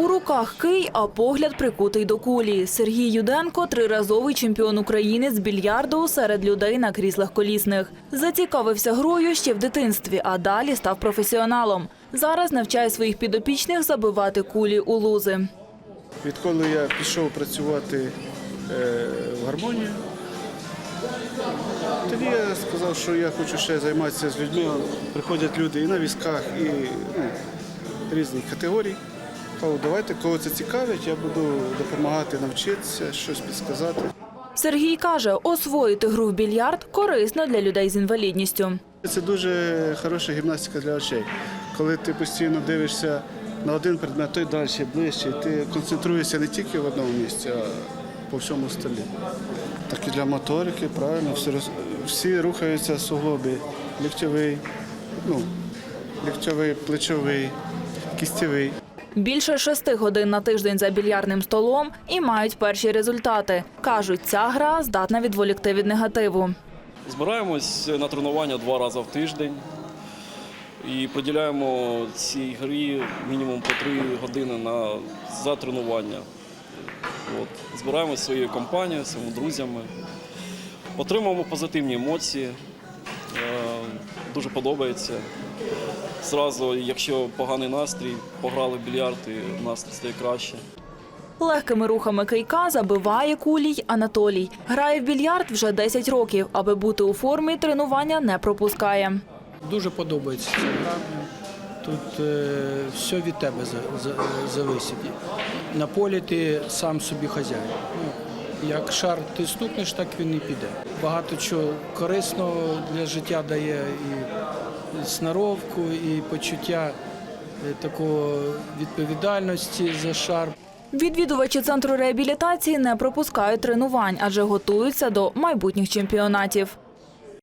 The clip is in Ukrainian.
У руках кий, а погляд прикутий до кулі. Сергій Юденко триразовий чемпіон України з більярду серед людей на кріслах колісних. Зацікавився грою ще в дитинстві, а далі став професіоналом. Зараз навчає своїх підопічних забивати кулі у лузи. Відколи я пішов працювати е, в гармонію, тоді я сказав, що я хочу ще займатися з людьми. Приходять люди і на візках, і ну, різних категорій. Кажу, давайте, кого це цікавить, я буду допомагати навчитися, щось підсказати. Сергій каже, освоїти гру в більярд корисно для людей з інвалідністю. Це дуже хороша гімнастика для очей. Коли ти постійно дивишся на один предмет, той далі, ближче, ти концентруєшся не тільки в одному місці, а по всьому столі. Так і для моторики, правильно, всі, всі рухаються суглоби. Ліктьовий, ну, ліктьовий, плечовий, кістєвий. Більше шести годин на тиждень за більярдним столом і мають перші результати. Кажуть, ця гра здатна відволікти від негативу. Збираємось на тренування два рази в тиждень і поділяємо цій грі мінімум по три години на за тренування. От. Збираємось своєю компанією, своїми друзями, отримуємо позитивні емоції. Е, Дуже подобається. Зразу, якщо поганий настрій, пограли в більярд і настрій стає краще. Легкими рухами кийка забиває кулій Анатолій. Грає в більярд вже 10 років. Аби бути у формі, тренування не пропускає. Дуже подобається ця гра. Тут е, все від тебе за, за, зависить. На полі ти сам собі хазяїн. Ну, як шар ти стукнеш, так він і піде. Багато чого корисного для життя дає і сноровку, і почуття е, такого відповідальності за шар. Відвідувачі центру реабілітації не пропускають тренувань, адже готуються до майбутніх чемпіонатів.